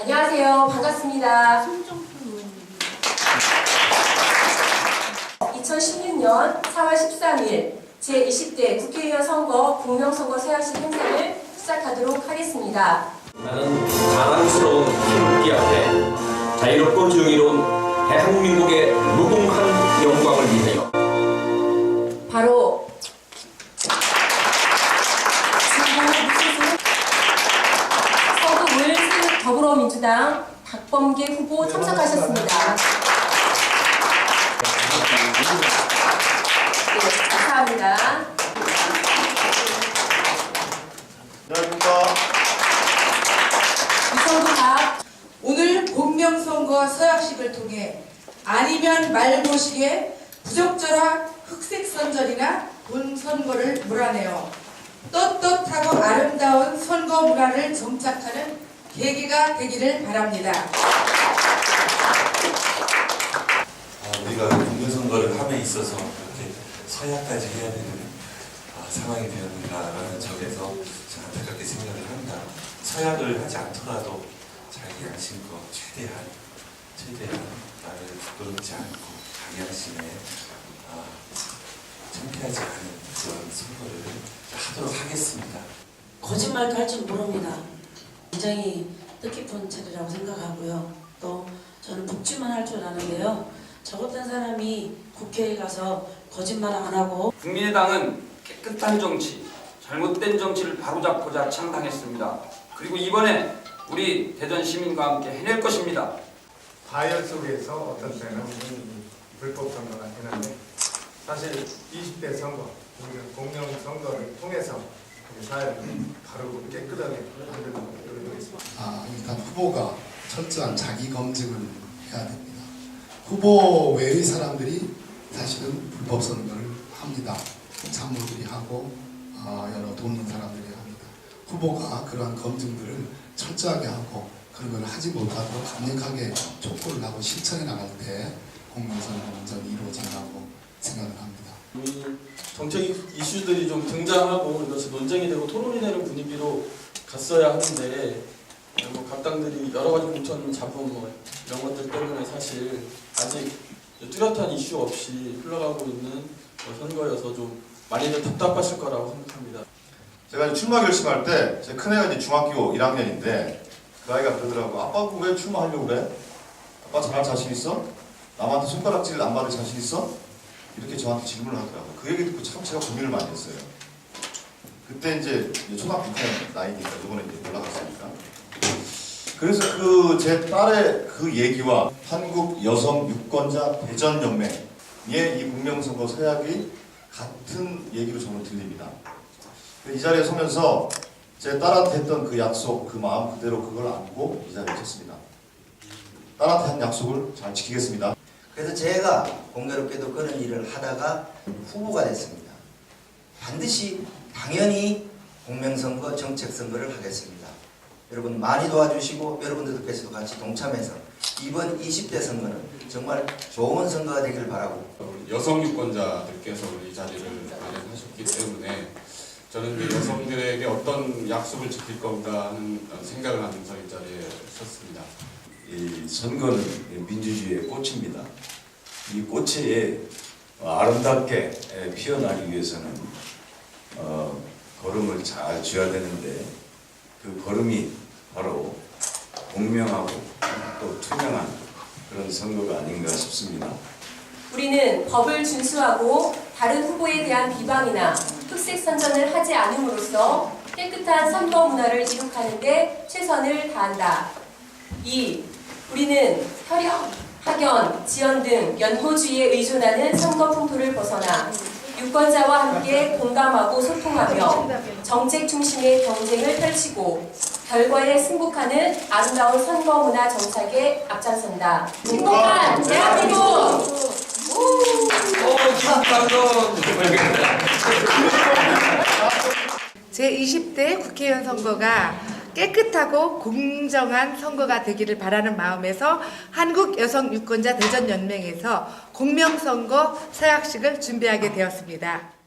안녕하세요. 반갑습니다. 2016년 4월 13일 제20대 국회의원 선거 공명선거 서약식 행사를 시작하도록 하겠습니다. 나는 자랑스러운 태극기 앞에 자유롭고 정의로운 대한민국의 무궁한 영광을 위하여 더불어민주당 박범계 후보 참석하셨습니다. 네, 감사합니다. 안녕하십니까. 이성구 박 오늘 공명선거 서약식을 통해 아니면 말고식의 부적절한 흑색선전이나 돈선거를 몰아내어 떳떳하고 아름다운 선거 문화를 정착하는 계기가 되기를 바랍니다. 아, 우리가 국민선거를 함에 있어서 이렇게 서약까지 해야 되는 아, 상황이 되었는가라는 점에서 참 안타깝게 생각을 합니다. 서약을 하지 않더라도 자기 양심껏 최대한 최대한 나를 부끄럽지 않고 자기 양심에 아, 창피하지 않은 그런 선거를 하도록 하겠습니다. 거짓말도 할 줄 모릅니다. 굉장히 뜻깊은 자리라고 생각하고요. 또 저는 복지만 할 줄 아는데요. 저 같은 사람이 국회에 가서 거짓말 안 하고 국민의당은 깨끗한 정치, 잘못된 정치를 바로잡고자 창당했습니다. 그리고 이번에 우리 대전 시민과 함께 해낼 것입니다. 과열 속에서 어떤 때는 불법 선거가 되는데 사실 20대 선거, 우리가 공영 선거를 통해서 사회를 바르고 깨끗하게 만들고 있습니다. 아, 일단 후보가 철저한 자기 검증을 해야 됩니다. 후보 외의 사람들이 사실은 불법 선거를 합니다. 참모들이 하고 어, 여러 돕는 사람들이 합니다. 후보가 그러한 검증들을 철저하게 하고 그런 걸 하지 못하도록 강력하게 촉구를 하고 실천해 나갈 때 운전이 이루어진다고 생각을 합니다. 이 정책 이슈들이 좀 등장하고 이것이 논쟁이 되고 토론이 되는 분위기로 갔어야 하는데 뭐 각 당들이 여러 가지 공천 잡음 뭐 이런 것들 때문에 사실 아직 뚜렷한 이슈 없이 흘러가고 있는 뭐 선거여서 좀 많이들 답답하실 거라고 생각합니다. 제가 출마 결심할 때 제 큰애가 이제 중학교 1학년인데 그 아이가 그러더라고 아빠 왜 출마하려고 그래? 아빠 잘할 자신 있어? 남한테 손가락질 안 받을 자신 있어? 이렇게 저한테 질문을 하더라고요 그 얘기 듣고 참 제가 고민을 많이 했어요 그때 이제 초등학교 6학년 나이니까 이번에 이제 올라갔으니까 그래서 그 제 딸의 그 얘기와 한국 여성 유권자 대전 연맹의 이 공명선거 서약이 같은 얘기로 저는 들립니다. 이 자리에 서면서 제 딸한테 했던 그 약속, 그 마음 그대로 그걸 안고 이 자리에 섰습니다. 딸한테 한 약속을 잘 지키겠습니다. 그래서 제가 공교롭게도 그런 일을 하다가 후보가 됐습니다. 반드시 당연히 공명선거, 정책선거를 하겠습니다. 여러분 많이 도와주시고 여러분들께서도 같이 동참해서 이번 20대 선거는 정말 좋은 선거가 되기를 바라고 여성 유권자들께서 이 자리를 마련하셨기 때문에 저는 이 여성들에게 어떤 약속을 지킬 건가 하는 생각을 하면서 이 자리에 섰습니다. 이 선거는 민주주의의 꽃입니다. 이 꽃에 아름답게 피어나기 위해서는 어, 걸음을 잘 쥐어야 되는데 그 걸음이 바로 공명하고 또 투명한 그런 선거가 아닌가 싶습니다. 우리는 법을 준수하고 다른 후보에 대한 비방이나 흑색 선전을 하지 않음으로써 깨끗한 선거 문화를 이룩하는 데 최선을 다한다. 2. 우리는 혈연, 학연, 지연 등 연호주의에 의존하는 선거 풍토를 벗어나 유권자와 함께 공감하고 소통하며 정책 중심의 경쟁을 펼치고 결과에 승복하는 아름다운 선거 문화 정착에 앞장선다. 행복한 대한민국! 오, 기분 감동! 제20대 국회의원 선거가 깨끗하고 공정한 선거가 되기를 바라는 마음에서 한국 여성 유권자 대전 연맹에서 공명 선거 서약식을 준비하게 되었습니다.